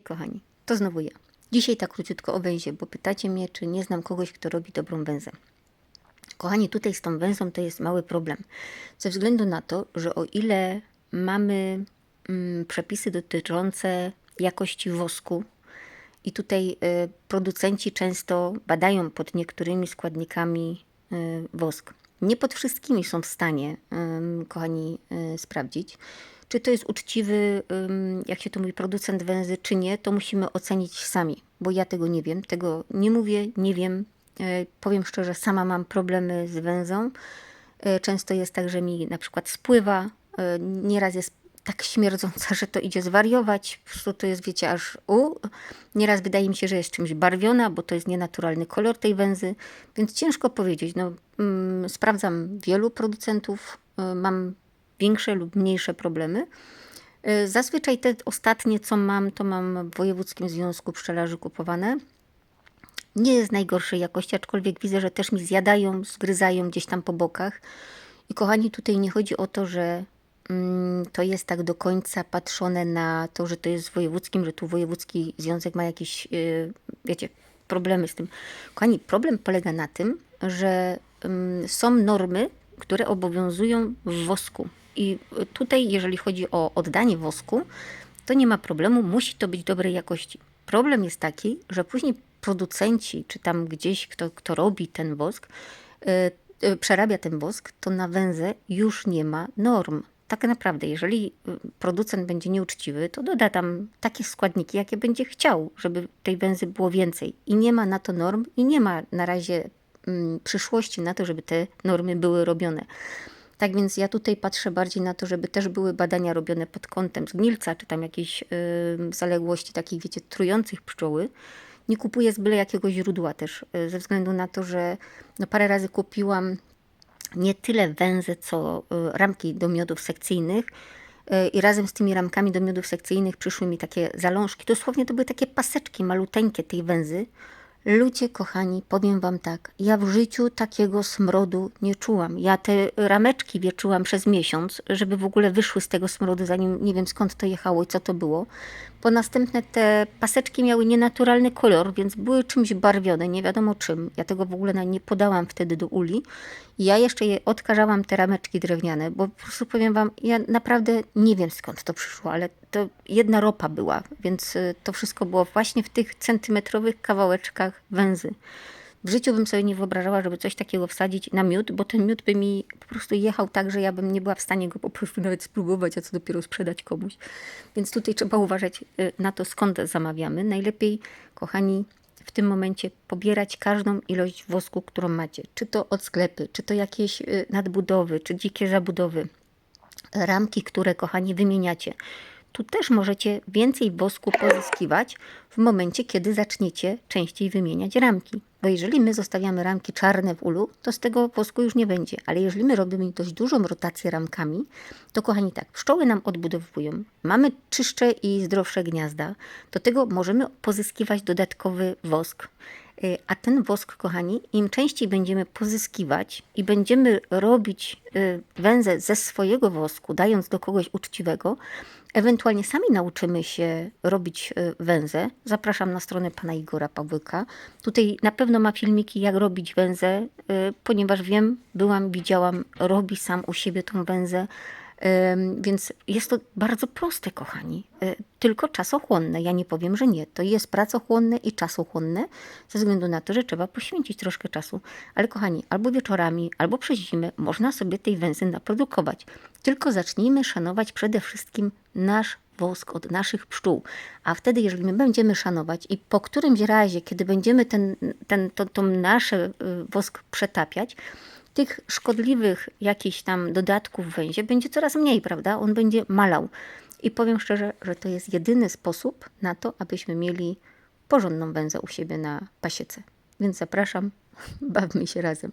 Kochani, to znowu ja. Dzisiaj tak króciutko o węzie, bo pytacie mnie, czy nie znam kogoś, kto robi dobrą węzę. Kochani, tutaj z tą węzą to jest mały problem. Ze względu na to, że o ile mamy mm, przepisy dotyczące jakości wosku, i tutaj y, producenci często badają pod niektórymi składnikami y, wosk. Nie pod wszystkimi są w stanie, kochani, y, sprawdzić. Czy to jest uczciwy, jak się to mówi, producent węzy, czy nie, to musimy ocenić sami, bo ja tego nie wiem, tego nie mówię, nie wiem. E, powiem szczerze, sama mam problemy z węzą. E, Często jest tak, że mi na przykład spływa, e, nieraz jest tak śmierdząca, że to idzie zwariować. Po prostu to jest, wiecie, aż u. Nieraz wydaje mi się, że jest czymś barwiona, bo to jest nienaturalny kolor tej węzy, więc ciężko powiedzieć. No, mm, sprawdzam wielu producentów, y, mam większe lub mniejsze problemy. Y, Zazwyczaj te ostatnie, co mam, to mam w Wojewódzkim Związku Pszczelarzy kupowane. Nie jest najgorszej jakości, aczkolwiek widzę, że też mi zjadają, zgryzają gdzieś tam po bokach. I kochani, tutaj nie chodzi o to, że to jest tak do końca patrzone na to, że to jest w wojewódzkim, że tu wojewódzki związek ma jakieś, yy, wiecie, problemy z tym. Kochani, problem polega na tym, że ym, są normy, które obowiązują w wosku. I tutaj, jeżeli chodzi o oddanie wosku, to nie ma problemu, musi to być dobrej jakości. Problem jest taki, że później producenci, czy tam gdzieś kto, kto robi ten wosk, y, y, przerabia ten wosk, to na węzę już nie ma norm. Tak naprawdę, jeżeli y, producent będzie nieuczciwy, to doda tam takie składniki, jakie będzie chciał, żeby tej węzy było więcej. I nie ma na to norm, i nie ma na razie mm, przyszłości na to, żeby te normy były robione. Tak więc ja tutaj patrzę bardziej na to, żeby też były badania robione pod kątem zgnilca, czy tam jakiejś y, zaległości takich, wiecie, trujących pszczoły. Nie kupuję z byle jakiego źródła też, y, ze względu na to, że no parę razy kupiłam nie tyle węzy, co y, ramki do miodów sekcyjnych. Y, I razem z tymi ramkami do miodów sekcyjnych przyszły mi takie zalążki. Dosłownie to były takie paseczki maluteńkie tej węzy. Ludzie kochani, powiem wam tak, ja w życiu takiego smrodu nie czułam. Ja te rameczki wieczyłam przez miesiąc, żeby w ogóle wyszły z tego smrodu, zanim nie wiem skąd to jechało i co to było. Po następne te paseczki miały nienaturalny kolor, więc były czymś barwione, nie wiadomo czym. Ja tego w ogóle nie podałam wtedy do uli. Ja jeszcze je odkażałam te rameczki drewniane, bo po prostu powiem wam, ja naprawdę nie wiem skąd to przyszło, ale to jedna ropa była, więc y, to wszystko było właśnie w tych centymetrowych kawałeczkach węzy. W życiu bym sobie nie wyobrażała, żeby coś takiego wsadzić na miód, bo ten miód by mi po prostu jechał tak, że ja bym nie była w stanie go po prostu nawet spróbować, a co dopiero sprzedać komuś. Więc tutaj trzeba uważać y, na to, skąd zamawiamy. Najlepiej, kochani, w tym momencie pobierać każdą ilość wosku, którą macie. Czy to od sklepy, czy to jakieś y, nadbudowy, czy dzikie zabudowy ramki, które kochani wymieniacie. Tu też możecie więcej wosku pozyskiwać w momencie, kiedy zaczniecie częściej wymieniać ramki. Bo jeżeli my zostawiamy ramki czarne w ulu, to z tego wosku już nie będzie. Ale jeżeli my robimy dość dużą rotację ramkami, to kochani tak, pszczoły nam odbudowują, mamy czystsze i zdrowsze gniazda, do tego możemy pozyskiwać dodatkowy wosk. Y, A ten wosk, kochani, im częściej będziemy pozyskiwać i będziemy robić y, węzę ze swojego wosku, dając do kogoś uczciwego, ewentualnie sami nauczymy się robić y, węzę. Zapraszam na stronę pana Igora Pawłyka. Tutaj na pewno ma filmiki, jak robić węzę, y, ponieważ wiem, byłam, widziałam, robi sam u siebie tą węzę. Więc jest to bardzo proste, kochani, y, tylko czasochłonne. Ja nie powiem, że nie. To jest pracochłonne i czasochłonne, ze względu na to, że trzeba poświęcić troszkę czasu. Ale, kochani, albo wieczorami, albo przez zimę można sobie tej węzy naprodukować. Tylko zacznijmy szanować przede wszystkim nasz wosk od naszych pszczół. A wtedy, jeżeli my będziemy szanować i po którymś razie, kiedy będziemy ten, ten, to, to nasze y, wosk przetapiać, tych szkodliwych jakichś tam dodatków w węzie będzie coraz mniej, prawda? On będzie malał. I powiem szczerze, że to jest jedyny sposób na to, abyśmy mieli porządną węzę u siebie na pasiece. Więc zapraszam, bawmy się razem.